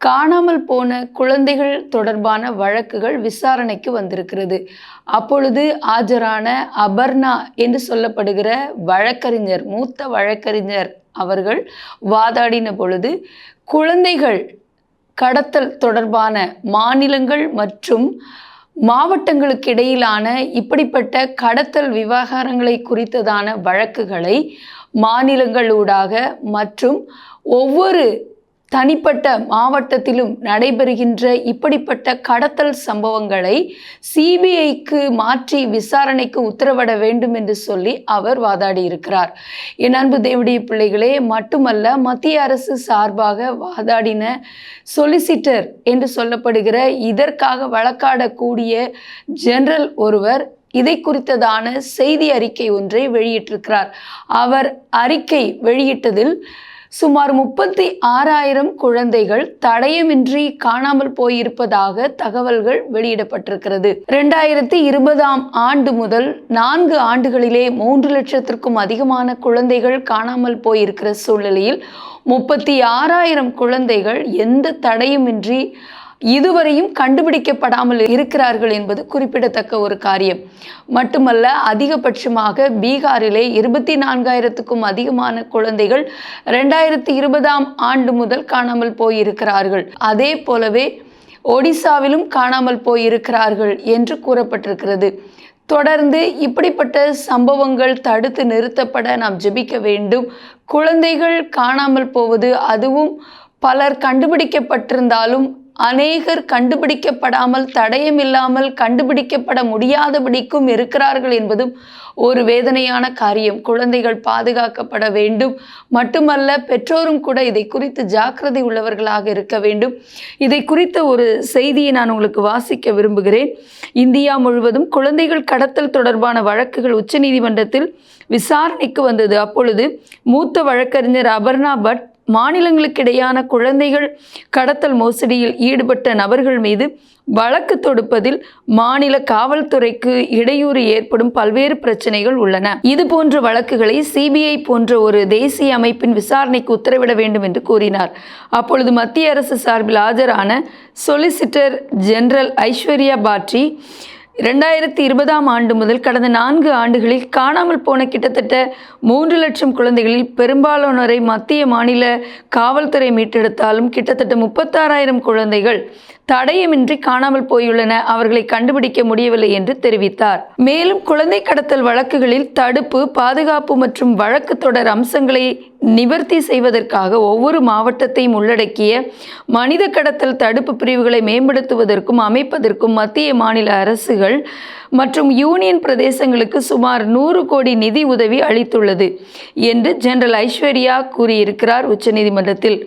காணாமல் போன குழந்தைகள் தொடர்பான வழக்குகள் விசாரணைக்கு வந்திருக்கிறது. அப்பொழுது ஆஜரான அபர்ணா என்று சொல்லப்படுகிற வழக்கறிஞர் மூத்த வழக்கறிஞர் அவர்கள் வாதாடின பொழுது குழந்தைகள் கடத்தல் தொடர்பான மாநிலங்கள் மற்றும் மாவட்டங்களுக்கு இடையிலான இப்படிப்பட்ட கடத்தல் விவகாரங்களை குறித்ததான வழக்குகளை மாநிலங்களூடாக மற்றும் ஒவ்வொரு தனிப்பட்ட மாவட்டத்திலும் நடைபெறுகின்ற இப்படிப்பட்ட கடத்தல் சம்பவங்களை சிபிஐக்கு மாற்றி விசாரணைக்கு உத்தரவிட வேண்டும் என்று சொல்லி அவர் வாதாடி இருக்கிறார் என் அன்பு தேவடைய பிள்ளைகளே மட்டுமல்ல மத்திய அரசு சார்பாக வாதாடின சொலிசிட்டர் என்று சொல்லப்படுகிற இதற்காக வழக்காடக்கூடிய ஜெனரல் ஒருவர் இதை குறித்ததான செய்தி அறிக்கை ஒன்றை வெளியிட்டிருக்கிறார். அவர் அறிக்கை வெளியிட்டதில் சுமார் முப்பத்தி ஆறாயிரம் குழந்தைகள் தடயமின்றி காணாமல் போயிருப்பதாக தகவல்கள் வெளியிடப்பட்டிருக்கிறது. ரெண்டாயிரத்தி இருபதாம் ஆண்டு முதல் நான்கு ஆண்டுகளிலே மூன்று லட்சத்திற்கும் அதிகமான குழந்தைகள் காணாமல் போயிருக்கிற சூழ்நிலையில் முப்பத்தி ஆறாயிரம் குழந்தைகள் எந்த தடையுமின்றி இதுவரையும் கண்டுபிடிக்கப்படாமல் இருக்கிறார்கள் என்பது குறிப்பிடத்தக்க ஒரு காரியம். மட்டுமல்ல அதிகபட்சமாக பீகாரிலே இருபத்தி நான்காயிரத்துக்கும் அதிகமான குழந்தைகள் ரெண்டாயிரத்தி இருபதாம் ஆண்டு முதல் காணாமல் போயிருக்கிறார்கள். அதே போலவே ஒடிசாவிலும் காணாமல் போயிருக்கிறார்கள் என்று கூறப்பட்டிருக்கிறது. தொடர்ந்து இப்படிப்பட்ட சம்பவங்கள் தடுத்து நிறுத்தப்பட நாம் ஜெபிக்க வேண்டும். குழந்தைகள் காணாமல் போவது அதுவும் பலர் கண்டுபிடிக்கப்பட்டிருந்தாலும் அநேகர் கண்டுபிடிக்கப்படாமல் தடயமில்லாமல் கண்டுபிடிக்கப்பட முடியாதபடிக்கும் இருக்கிறார்கள் என்பதும் ஒரு வேதனையான காரியம். குழந்தைகள் பாதுகாக்கப்பட வேண்டும். மட்டுமல்ல பெற்றோரும் கூட இதை குறித்து ஜாக்கிரதை உள்ளவர்களாக இருக்க வேண்டும். இதை குறித்த ஒரு செய்தியை நான் உங்களுக்கு வாசிக்க விரும்புகிறேன். இந்தியா முழுவதும் குழந்தைகள் கடத்தல் தொடர்பான வழக்குகள் உச்சநீதிமன்றத்தில் விசாரணைக்கு வந்தது. அப்பொழுது மூத்த வழக்கறிஞர் அபர்ணா பட் மாநிலங்களுக்கிடையான குழந்தைகள் கடத்தல் மோசடியில் ஈடுபட்ட நபர்கள் மீது வழக்கு தொடுப்பதில் மாநில காவல்துறைக்கு இடையூறு ஏற்படும் பல்வேறு பிரச்சனைகள் உள்ளன. இது போன்ற வழக்குகளை சிபிஐ போன்ற ஒரு தேசிய அமைப்பின் விசாரணைக்கு உத்தரவிட வேண்டும் என்று கூறினார். அப்பொழுது மத்திய அரசு சார்பில் ஆஜரான சொலிசிட்டர் ஜெனரல் ஐஸ்வர்யா பாட்ரி ரெண்டாயிரத்தி இருபதாம் ஆண்டு முதல் கடந்த நான்கு ஆண்டுகளில் காணாமல் போன கிட்டத்தட்ட மூன்று லட்சம் குழந்தைகளில் பெரும்பாலானோரை மத்திய மாநில காவல்துறை மீட்டெடுத்தாலும் கிட்டத்தட்ட முப்பத்தாறாயிரம் குழந்தைகள் தடயமின்றி காணாமல் போயுள்ளன. அவர்களை கண்டுபிடிக்க முடியவில்லை என்று தெரிவித்தார். மேலும் குழந்தை கடத்தல் வழக்குகளில் தடுப்பு பாதுகாப்பு மற்றும் வழக்கு தொடர் அம்சங்களை நிவர்த்தி செய்வதற்காக ஒவ்வொரு மாவட்டத்தையும் உள்ளடக்கிய மனித கடத்தல் தடுப்பு பிரிவுகளை மேம்படுத்துவதற்கும் அமைப்பதற்கும் மத்திய மாநில அரசுகள் மற்றும் யூனியன் பிரதேசங்களுக்கு சுமார் நூறு கோடி நிதி உதவி அளித்துள்ளது என்று ஜெனரல் ஐஸ்வர்யா கூறியிருக்கிறார் உச்சநீதிமன்றத்தில்.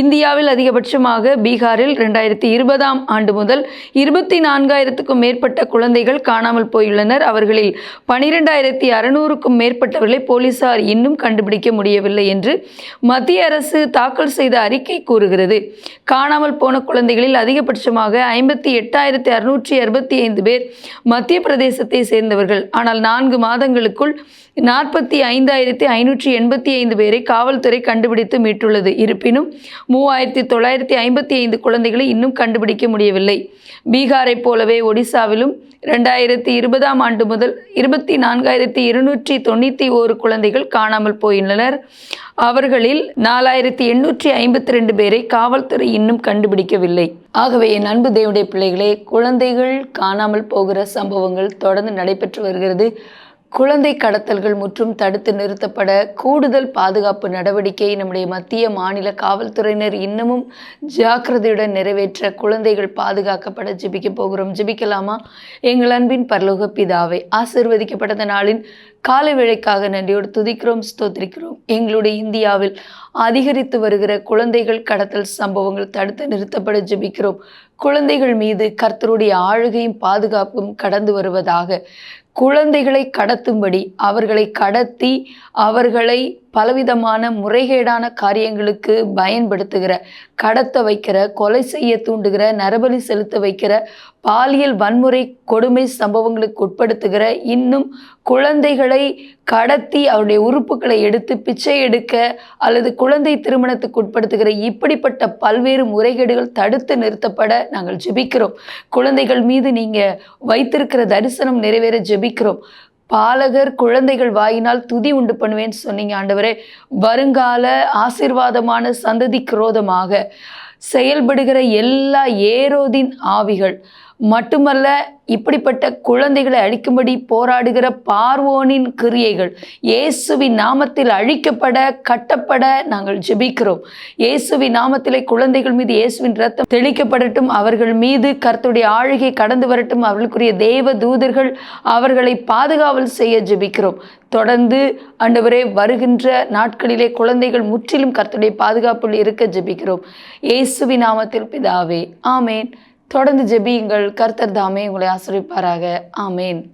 இந்தியாவில் அதிகபட்சமாக பீகாரில் ரெண்டாயிரத்தி இருபது இருபதாம் ஆண்டு முதல் இருபத்தி நான்காயிரத்துக்கும் மேற்பட்ட குழந்தைகள் காணாமல் போயுள்ளனர். அவர்களில் பனிரெண்டாயிரத்தி அறுநூறுக்கும் மேற்பட்டவர்களை போலீசார் இன்னும் கண்டுபிடிக்க முடியவில்லை என்று மத்திய அரசு தாக்கல் செய்த அறிக்கை கூறுகிறது. காணாமல் போன குழந்தைகளில் அதிகபட்சமாக ஐம்பத்தி எட்டாயிரத்தி அறுநூற்றி அறுபத்தி ஐந்து பேர் மத்திய பிரதேசத்தை சேர்ந்தவர்கள். ஆனால் நான்கு மாதங்களுக்குள் நாற்பத்தி ஐந்தாயிரத்தி ஐநூற்றி எண்பத்தி ஐந்து பேரை காவல்துறை கண்டுபிடித்து மீட்டுள்ளது. இருப்பினும் மூவாயிரத்தி தொள்ளாயிரத்தி ஐம்பத்தி ஐந்து குழந்தைகளை இன்னும் கண்டுபிடிக்க முடியவில்லை. பீகாரைப் போலவே ஒடிசாவிலும் ரெண்டாயிரத்தி இருபதாம் ஆண்டு முதல் இருபத்தி நான்காயிரத்தி இருநூற்றி தொண்ணூற்றி ஓரு குழந்தைகள் காணாமல் போயுள்ளனர். அவர்களில் நாலாயிரத்தி எண்ணூற்றி ஐம்பத்தி ரெண்டு பேரை காவல்துறை இன்னும் கண்டுபிடிக்கவில்லை. ஆகவே என் அன்பு தேவடைய பிள்ளைகளே குழந்தைகள் காணாமல் போகிற சம்பவங்கள் தொடர்ந்து நடைபெற்று வருகிறது. குழந்தை கடத்தல்கள் முற்றும் தடுத்து நிறுத்தப்பட கூடுதல் பாதுகாப்பு நடவடிக்கை நம்முடைய மத்திய மாநில காவல்துறையினர் இன்னமும் ஜாக்கிரதையுடன் நிறைவேற்ற குழந்தைகள் பாதுகாக்கப்பட ஜிபிக்க போகிறோம். ஜிபிக்கலாமா? எங்கள் அன்பின் பரலோக பிதாவை ஆசிர்வதிக்கப்பட்ட நாளின் காலை வேளைக்காக நன்றியோடு துதிக்கிறோம் ஸ்தோத்திரிக்கிறோம். எங்களுடைய இந்தியாவில் அதிகரித்து வருகிற குழந்தைகள் கடத்தல் சம்பவங்கள் தடுத்து நிறுத்தப்பட ஜெபிக்கிறோம். குழந்தைகள் மீது கர்த்தருடைய ஆளுகையும் பாதுகாப்பும் கடந்து வருவதாக குழந்தைகளை கடத்தும்படி அவர்களை கடத்தி அவர்களை பலவிதமான முறைகேடான காரியங்களுக்கு பயன்படுத்துகிற கடத்த வைக்கிற கொலை செய்ய தூண்டுகிற நரபலி செலுத்த வைக்கிற பாலியல் வன்முறை கொடுமை சம்பவங்களுக்கு உட்படுத்துகிற இன்னும் குழந்தைகளை கடத்தி அவருடைய உறுப்புகளை எடுத்து பிச்சை எடுக்க அல்லது குழந்தை திருமணத்துக்கு உட்படுத்துகிற இப்படிப்பட்ட பல்வேறு முறைகேடுகள் தடுத்து நிறுத்தப்பட நாங்கள் ஜெபிக்கிறோம். குழந்தைகள் மீது நீங்கள் வைத்திருக்கிற தரிசனம் நிறைவேற ஜெபிக்கிறோம். பாலகர் குழந்தைகள் வாயினால் துதி உண்டு பண்ணுவேன்னு சொன்னீங்க ஆண்டவரே. வருங்கால ஆசீர்வாதமான சந்ததி குரோதமாக செயல்படுகிற எல்லா ஏரோதின் ஆவிகள் மட்டுமல்ல இப்படிப்பட்ட குழந்தைகளை அழிக்கும்படி போராடுகிற பார்வோனின் கிரியைகள் இயேசுவின் நாமத்தில் அழிக்கப்பட கட்டப்பட நாங்கள் ஜெபிக்கிறோம். இயேசுவின் நாமத்திலே குழந்தைகள் மீது இயேசுவின் ரத்தம் தெளிக்கப்படட்டும் அவர்கள் மீது கர்த்துடைய ஆளுகை கடந்து வரட்டும் அவர்களுக்குரிய தேவ தூதர்கள் அவர்களை பாதுகாவல் செய்ய ஜெபிக்கிறோம். தொடர்ந்து ஆண்டவரே வருகின்ற நாட்களிலே குழந்தைகள் முற்றிலும் கர்த்துடைய பாதுகாப்பில் இருக்க ஜெபிக்கிறோம். இயேசுவின் நாமத்தில் பிதாவே ஆமேன். தொடர்ந்து ஜெபியுங்கள். கர்த்தர் தாமே உங்களை ஆசிரிப்பாராக ஆமேன்.